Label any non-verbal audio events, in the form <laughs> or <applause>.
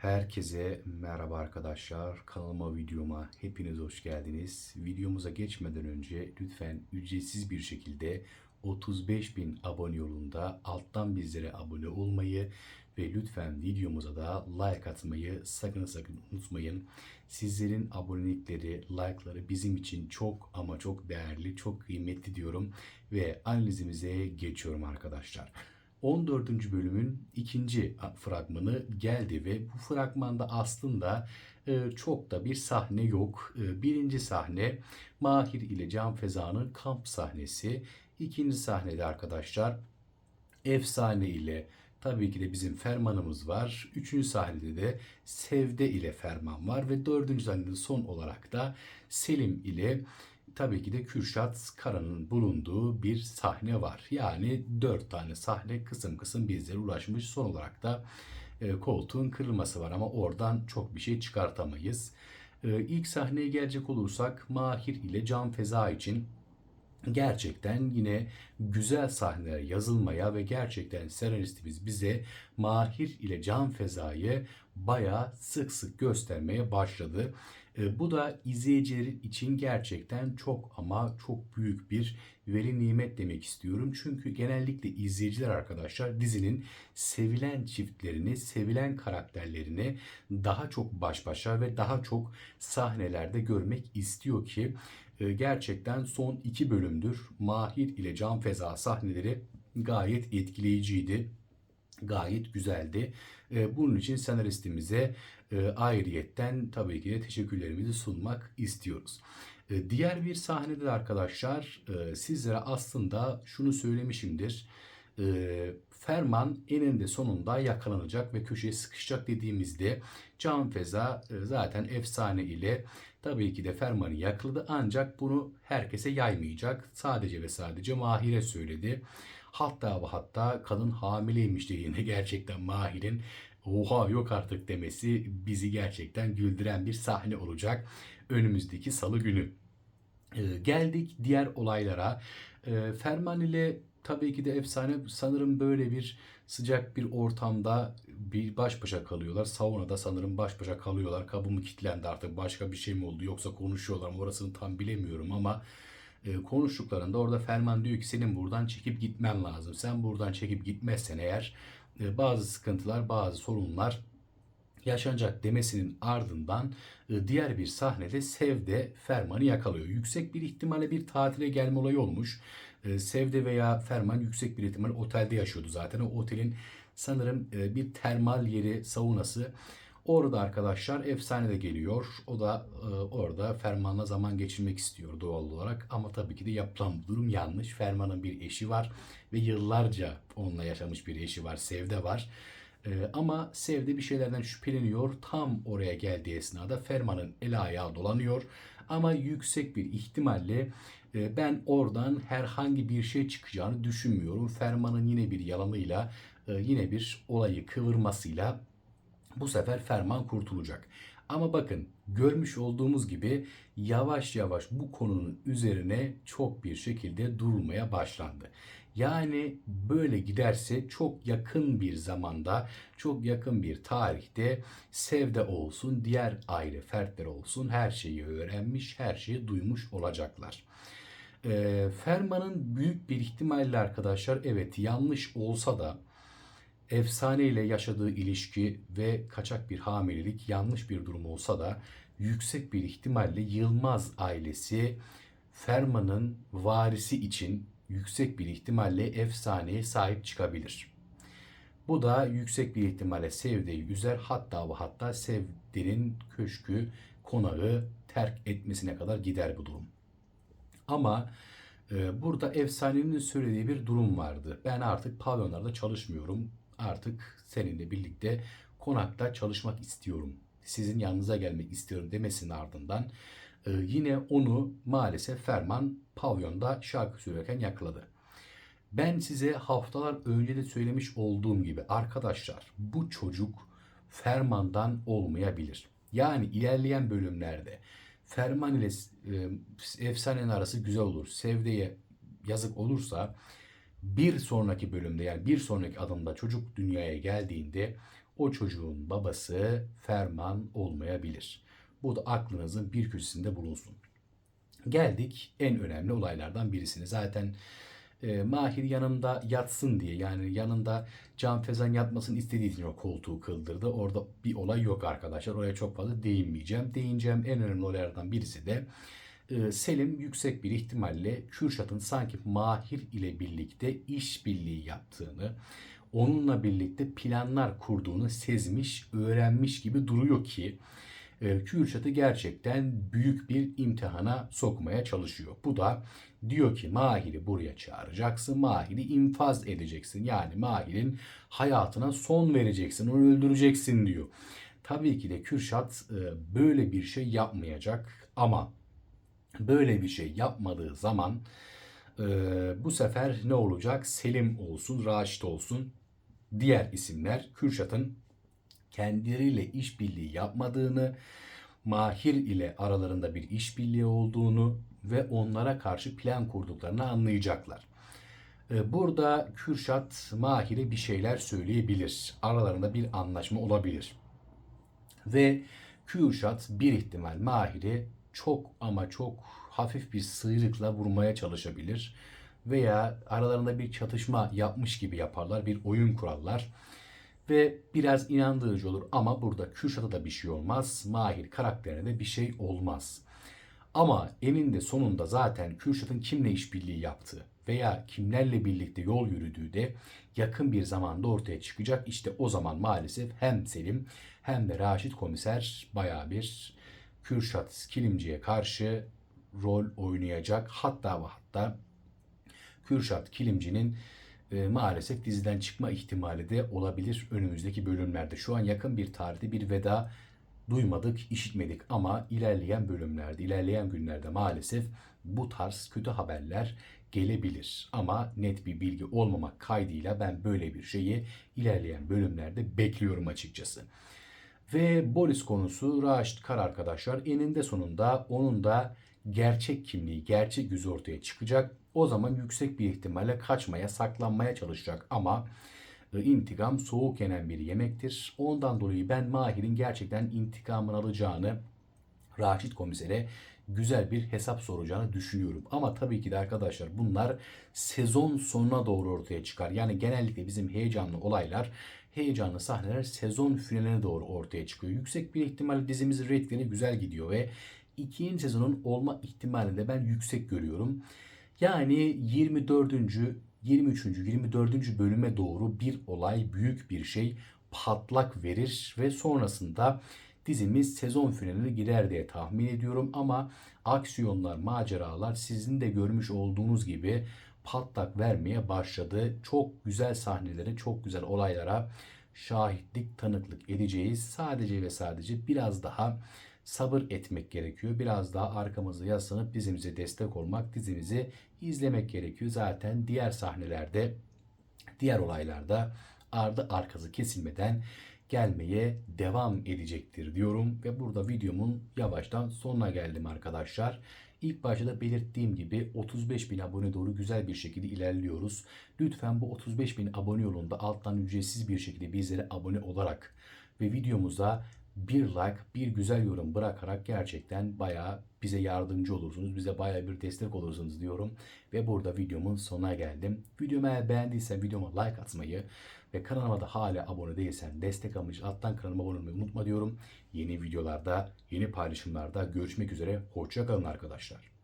Herkese merhaba arkadaşlar. Kanalıma, videoma hepiniz hoş geldiniz. Videomuza geçmeden önce lütfen ücretsiz bir şekilde 35 bin abone yolunda alttan bizlere abone olmayı ve lütfen videomuza da like atmayı sakın sakın unutmayın. Sizlerin abonelikleri, like'ları bizim için çok ama çok değerli, çok kıymetli diyorum ve analizimize geçiyorum arkadaşlar. 14. bölümün ikinci fragmanı geldi ve bu fragmanda aslında e, çok da bir sahne yok. E, birinci sahne Mahir ile Can Feza'nın kamp sahnesi. İkinci sahnede arkadaşlar Efsane ile tabii ki de bizim Ferman'ımız var. Üçüncü sahnede de Sevde ile Ferman var ve dördüncü sahnede son olarak da Selim ile tabii ki de Kürşat Kara'nın bulunduğu bir sahne var. Yani dört tane sahne kısım kısım bizlere ulaşmış. Son olarak da e, koltuğun kırılması var ama oradan çok bir şey çıkartamayız. E, ilk sahneye gelecek olursak Mahir ile Can Feza için gerçekten yine güzel sahneler yazılmaya ve gerçekten senaristimiz bize Mahir ile Can Feza'yı baya sık sık göstermeye başladı. E, bu da izleyiciler için gerçekten çok ama çok büyük bir veri nimet demek istiyorum. Çünkü genellikle izleyiciler arkadaşlar dizinin sevilen çiftlerini, sevilen karakterlerini daha çok baş başa ve daha çok sahnelerde görmek istiyor ki e, gerçekten son iki bölümdür Mahir ile Can Feza sahneleri gayet etkileyiciydi. Gayet güzeldi. E, bunun için senaristimize e, ayrıyetten tabii ki de teşekkürlerimizi sunmak istiyoruz. Diğer bir sahnede de arkadaşlar sizlere aslında şunu söylemişimdir. Ferman eninde sonunda yakalanacak ve köşeye sıkışacak dediğimizde Can Feza zaten efsane ile tabii ki de Ferman'ı yakaladı ancak bunu herkese yaymayacak. Sadece ve sadece Mahir'e söyledi. Hatta ve hatta kadın hamileymiş dediğinde <laughs> gerçekten Mahir'in oha yok artık demesi bizi gerçekten güldüren bir sahne olacak önümüzdeki salı günü. Ee, geldik diğer olaylara. Ee, Ferman ile tabii ki de efsane sanırım böyle bir sıcak bir ortamda bir baş başa kalıyorlar. Saunada sanırım baş başa kalıyorlar. Kabı mı kilitlendi artık başka bir şey mi oldu yoksa konuşuyorlar mı orasını tam bilemiyorum ama e, konuştuklarında orada Ferman diyor ki senin buradan çekip gitmen lazım. Sen buradan çekip gitmezsen eğer e, bazı sıkıntılar bazı sorunlar yaşanacak demesinin ardından e, diğer bir sahnede Sevde Ferman'ı yakalıyor. Yüksek bir ihtimalle bir tatile gelme olayı olmuş. E, Sevde veya Ferman yüksek bir ihtimal otelde yaşıyordu zaten. O otelin sanırım bir termal yeri, saunası. Orada arkadaşlar efsane de geliyor. O da orada Ferman'la zaman geçirmek istiyor doğal olarak. Ama tabii ki de yapılan bu durum yanlış. Ferman'ın bir eşi var ve yıllarca onunla yaşamış bir eşi var. Sevde var. Ee, ama Sevde bir şeylerden şüpheleniyor. Tam oraya geldiği esnada Ferman'ın el ayağı dolanıyor. Ama yüksek bir ihtimalle e, ben oradan herhangi bir şey çıkacağını düşünmüyorum. Ferman'ın yine bir yalanıyla, e, yine bir olayı kıvırmasıyla bu sefer Ferman kurtulacak. Ama bakın görmüş olduğumuz gibi yavaş yavaş bu konunun üzerine çok bir şekilde durulmaya başlandı. Yani böyle giderse çok yakın bir zamanda, çok yakın bir tarihte Sevde olsun, diğer aile fertler olsun her şeyi öğrenmiş, her şeyi duymuş olacaklar. E, Ferman'ın büyük bir ihtimalle arkadaşlar evet yanlış olsa da efsane ile yaşadığı ilişki ve kaçak bir hamilelik yanlış bir durum olsa da yüksek bir ihtimalle Yılmaz ailesi Ferman'ın varisi için yüksek bir ihtimalle efsaneye sahip çıkabilir. Bu da yüksek bir ihtimalle Sevde'yi üzer hatta ve hatta Sevde'nin köşkü, konağı terk etmesine kadar gider bu durum. Ama e, burada efsanenin söylediği bir durum vardı. Ben artık pavyonlarda çalışmıyorum. Artık seninle birlikte konakta çalışmak istiyorum. Sizin yanınıza gelmek istiyorum demesinin ardından e, yine onu maalesef Ferman pavyonda şarkı söylerken yakaladı. Ben size haftalar önce de söylemiş olduğum gibi arkadaşlar bu çocuk Ferman'dan olmayabilir. Yani ilerleyen bölümlerde Ferman ile e, efsanenin arası güzel olur. Sevde'ye yazık olursa bir sonraki bölümde yani bir sonraki adımda çocuk dünyaya geldiğinde o çocuğun babası Ferman olmayabilir. Bu da aklınızın bir köşesinde bulunsun. Geldik en önemli olaylardan birisine. Zaten e, Mahir yanımda yatsın diye yani yanında Can Fezan yatmasını istediği için o koltuğu kıldırdı. Orada bir olay yok arkadaşlar. Oraya çok fazla değinmeyeceğim. Değineceğim en önemli olaylardan birisi de Selim yüksek bir ihtimalle Kürşat'ın sanki Mahir ile birlikte işbirliği yaptığını, onunla birlikte planlar kurduğunu sezmiş, öğrenmiş gibi duruyor ki e, Kürşat'ı gerçekten büyük bir imtihana sokmaya çalışıyor. Bu da diyor ki Mahir'i buraya çağıracaksın, Mahir'i infaz edeceksin. Yani Mahir'in hayatına son vereceksin, onu öldüreceksin diyor. Tabii ki de Kürşat e, böyle bir şey yapmayacak ama böyle bir şey yapmadığı zaman e, bu sefer ne olacak? Selim olsun, Raşit olsun diğer isimler Kürşat'ın kendileriyle işbirliği yapmadığını, Mahir ile aralarında bir işbirliği olduğunu ve onlara karşı plan kurduklarını anlayacaklar. Ee, Burada Kürşat Mahir'e bir şeyler söyleyebilir. Aralarında bir anlaşma olabilir. Ve Kürşat bir ihtimal Mahir'i çok ama çok hafif bir sıyrıkla vurmaya çalışabilir. Veya aralarında bir çatışma yapmış gibi yaparlar, bir oyun kurarlar ve biraz inandırıcı olur ama burada Kürşat'a da bir şey olmaz. Mahir karakterine de bir şey olmaz. Ama eninde sonunda zaten Kürşat'ın kimle işbirliği yaptığı veya kimlerle birlikte yol yürüdüğü de yakın bir zamanda ortaya çıkacak. İşte o zaman maalesef hem Selim hem de Raşit komiser baya bir Kürşat Kilimci'ye karşı rol oynayacak. Hatta ve hatta Kürşat Kilimci'nin e, maalesef diziden çıkma ihtimali de olabilir önümüzdeki bölümlerde. Şu an yakın bir tarihte bir veda duymadık, işitmedik ama ilerleyen bölümlerde, ilerleyen günlerde maalesef bu tarz kötü haberler gelebilir. Ama net bir bilgi olmamak kaydıyla ben böyle bir şeyi ilerleyen bölümlerde bekliyorum açıkçası. Ve Boris konusu Raşit Kar arkadaşlar eninde sonunda onun da gerçek kimliği, gerçek yüzü ortaya çıkacak. O zaman yüksek bir ihtimalle kaçmaya, saklanmaya çalışacak ama e, intikam soğuk yenen bir yemektir. Ondan dolayı ben Mahir'in gerçekten intikamını alacağını Raşit komisere güzel bir hesap soracağını düşünüyorum. Ama tabii ki de arkadaşlar bunlar sezon sonuna doğru ortaya çıkar. Yani genellikle bizim heyecanlı olaylar, heyecanlı sahneler sezon finaline doğru ortaya çıkıyor. Yüksek bir ihtimalle dizimizin reytingleri güzel gidiyor ve ikinci sezonun olma ihtimalini de ben yüksek görüyorum. Yani 24. 23. 24. bölüme doğru bir olay, büyük bir şey patlak verir ve sonrasında dizimiz sezon finaline girer diye tahmin ediyorum ama aksiyonlar, maceralar sizin de görmüş olduğunuz gibi patlak vermeye başladı. Çok güzel sahnelere, çok güzel olaylara şahitlik, tanıklık edeceğiz. Sadece ve sadece biraz daha sabır etmek gerekiyor. Biraz daha arkamızda yaslanıp dizimize destek olmak, dizimizi izlemek gerekiyor. Zaten diğer sahnelerde, diğer olaylarda ardı arkası kesilmeden gelmeye devam edecektir diyorum. Ve burada videomun yavaştan sonuna geldim arkadaşlar. İlk başta da belirttiğim gibi 35 bin abone doğru güzel bir şekilde ilerliyoruz. Lütfen bu 35 bin abone yolunda alttan ücretsiz bir şekilde bizlere abone olarak ve videomuza bir like, bir güzel yorum bırakarak gerçekten bayağı bize yardımcı olursunuz. Bize bayağı bir destek olursunuz diyorum. Ve burada videomun sonuna geldim. Videomu eğer beğendiysen videoma like atmayı ve kanalıma da hala abone değilsen destek amacı alttan kanalıma abone olmayı unutma diyorum. Yeni videolarda, yeni paylaşımlarda görüşmek üzere. Hoşça kalın arkadaşlar.